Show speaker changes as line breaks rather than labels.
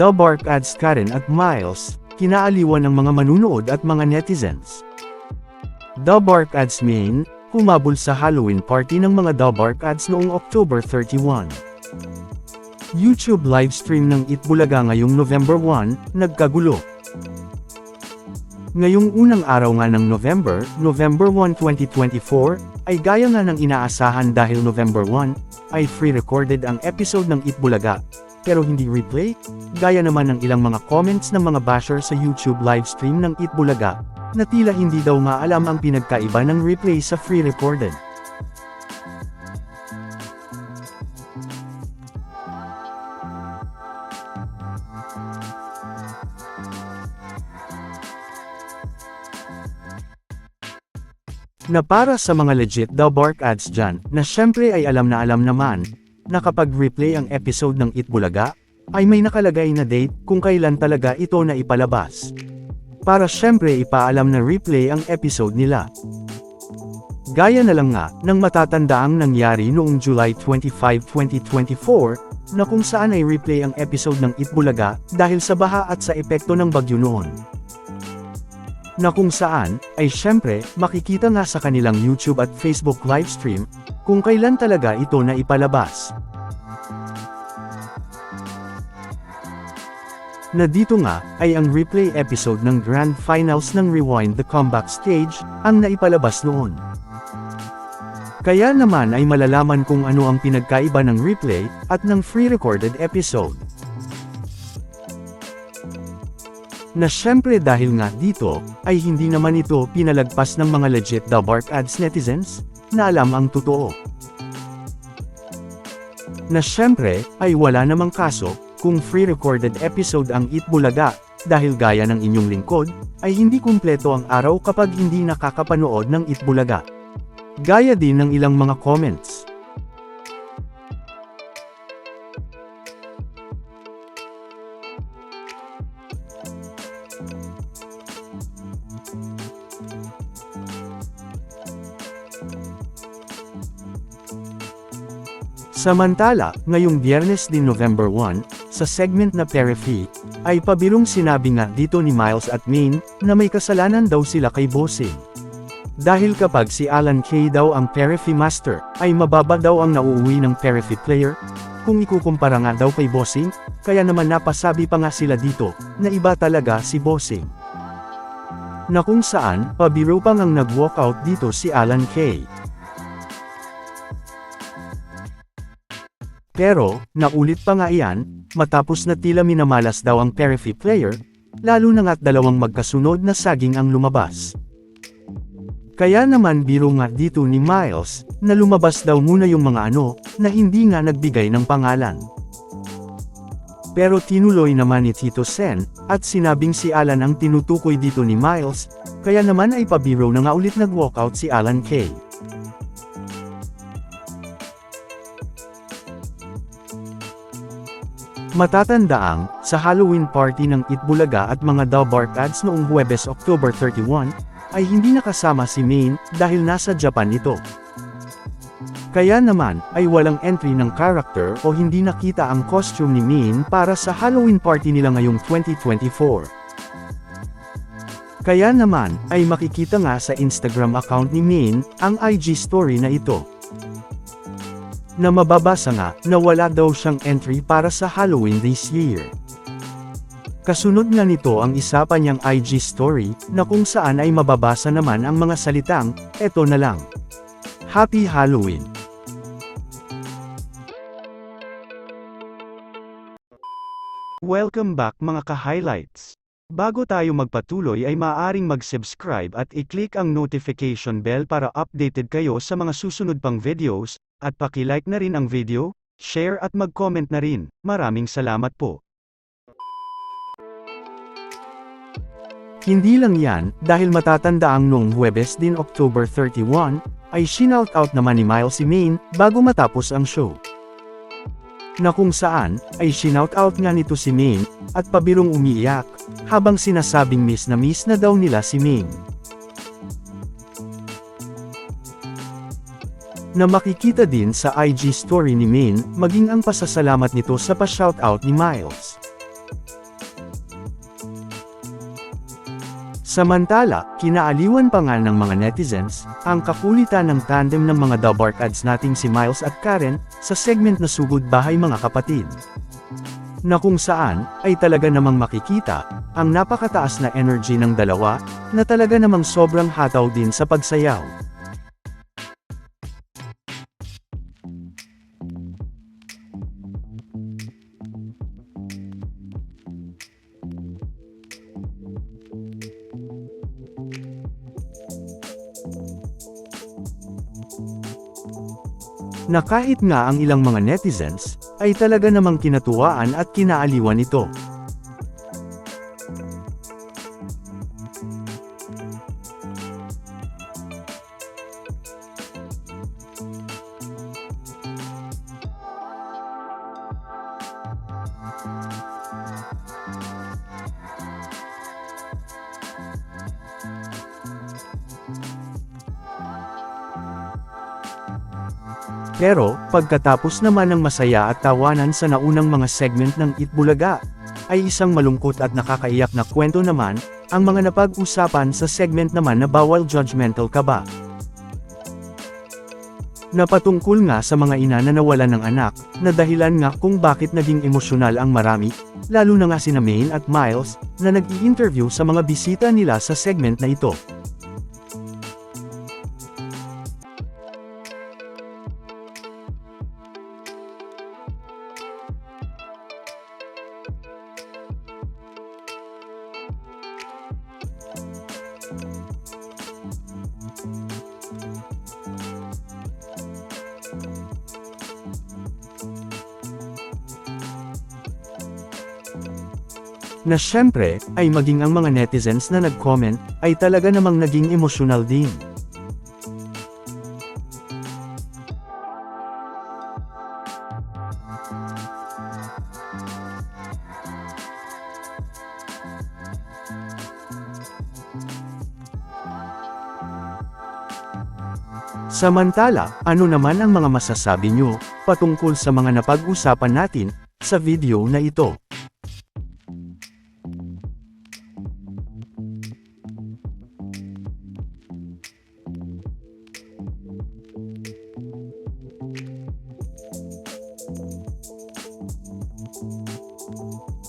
The Bark Ads Karen at Miles, kinaaliwan ng mga manunood at mga netizens. The Bark Ads main, humabol sa Halloween party ng mga The Bark Ads noong October 31. YouTube livestream ng Itbulaga ngayong November 1, nagkagulo. Ngayong unang araw nga ng November, November 1, 2024, ay gaya nga ng inaasahan dahil November 1, ay free-recorded ang episode ng Itbulaga, pero hindi replay, gaya naman ng ilang mga comments ng mga basher sa YouTube livestream ng Itbulaga, na tila hindi daw maalam ang pinagkaiba ng replay sa free-recorded. Na para sa mga legit daw bark ads dyan, na syempre ay alam na alam naman, na kapag replay ang episode ng Itbulaga, ay may nakalagay na date kung kailan talaga ito na ipalabas. Para syempre ipaalam na replay ang episode nila. Gaya na lang nga, ng matatandaang nangyari noong July 25, 2024, na kung saan ay replay ang episode ng Itbulaga, dahil sa baha at sa epekto ng bagyo noon na kung saan, ay syempre, makikita nga sa kanilang YouTube at Facebook livestream, kung kailan talaga ito na ipalabas. Na dito nga, ay ang replay episode ng Grand Finals ng Rewind the Comeback Stage, ang naipalabas noon. Kaya naman ay malalaman kung ano ang pinagkaiba ng replay, at ng free-recorded episode. Na syempre dahil nga dito, ay hindi naman ito pinalagpas ng mga legit The Bark Ads netizens, na alam ang totoo. Na syempre, ay wala namang kaso, kung free-recorded episode ang Itbulaga, dahil gaya ng inyong lingkod, ay hindi kumpleto ang araw kapag hindi nakakapanood ng Itbulaga. Gaya din ng ilang mga comments. Samantala, ngayong biyernes din November 1, sa segment na Perifee, ay pabirong sinabi nga dito ni Miles at Min, na may kasalanan daw sila kay Bossing. Dahil kapag si Alan Kay daw ang Perifee Master, ay mababa daw ang nauuwi ng Perifee player, kung ikukumpara nga daw kay Bossing, kaya naman napasabi pa nga sila dito, na iba talaga si Bossing. Na kung saan, pabiro pa ngang nag-walkout dito si Alan Kay. Pero, naulit pa nga iyan, matapos na tila minamalas daw ang Perifee player, lalo na nga't dalawang magkasunod na saging ang lumabas. Kaya naman biro nga dito ni Miles, na lumabas daw muna yung mga ano, na hindi nga nagbigay ng pangalan. Pero tinuloy naman ni Tito Sen, at sinabing si Alan ang tinutukoy dito ni Miles, kaya naman ay pabiro na nga ulit nag-walkout si Alan Kay. Matatandaang, sa Halloween party ng Itbulaga at mga The Bark Ads noong Huwebes October 31, ay hindi nakasama si Maine dahil nasa Japan ito. Kaya naman, ay walang entry ng character o hindi nakita ang costume ni Min para sa Halloween party nila ngayong 2024. Kaya naman, ay makikita nga sa Instagram account ni Min, ang IG story na ito na mababasa nga na wala daw siyang entry para sa Halloween this year. Kasunod nga nito ang isa pa niyang IG story, na kung saan ay mababasa naman ang mga salitang, eto na lang. Happy Halloween! Welcome back mga ka-highlights! Bago tayo magpatuloy ay maaaring mag-subscribe at i-click ang notification bell para updated kayo sa mga susunod pang videos, at paki-like na rin ang video, share at mag-comment na rin. Maraming salamat po. Hindi lang yan, dahil matatanda ang noong Huwebes din October 31, ay shinout out naman ni Miles si Main, bago matapos ang show. Na kung saan, ay shinout out nga nito si Main, at pabirong umiiyak, habang sinasabing miss na miss na daw nila si Main. na makikita din sa IG story ni Min, maging ang pasasalamat nito sa pa-shoutout ni Miles. Samantala, kinaaliwan pa nga ng mga netizens, ang kakulitan ng tandem ng mga Dabark ads nating si Miles at Karen, sa segment na Sugod Bahay Mga Kapatid. Na kung saan, ay talaga namang makikita, ang napakataas na energy ng dalawa, na talaga namang sobrang hataw din sa pagsayaw. Na kahit nga ang ilang mga netizens, ay talaga namang kinatuwaan at kinaaliwan ito. Pero, pagkatapos naman ng masaya at tawanan sa naunang mga segment ng Itbulaga, ay isang malungkot at nakakaiyak na kwento naman, ang mga napag-usapan sa segment naman na bawal judgmental ka ba. Napatungkol nga sa mga ina na nawalan ng anak, na dahilan nga kung bakit naging emosyonal ang marami, lalo na nga sina Maine at Miles, na nag-i-interview sa mga bisita nila sa segment na ito. Na syempre, ay maging ang mga netizens na nag-comment, ay talaga namang naging emosyonal din. Samantala, ano naman ang mga masasabi nyo, patungkol sa mga napag-usapan natin, sa video na ito? Thank you.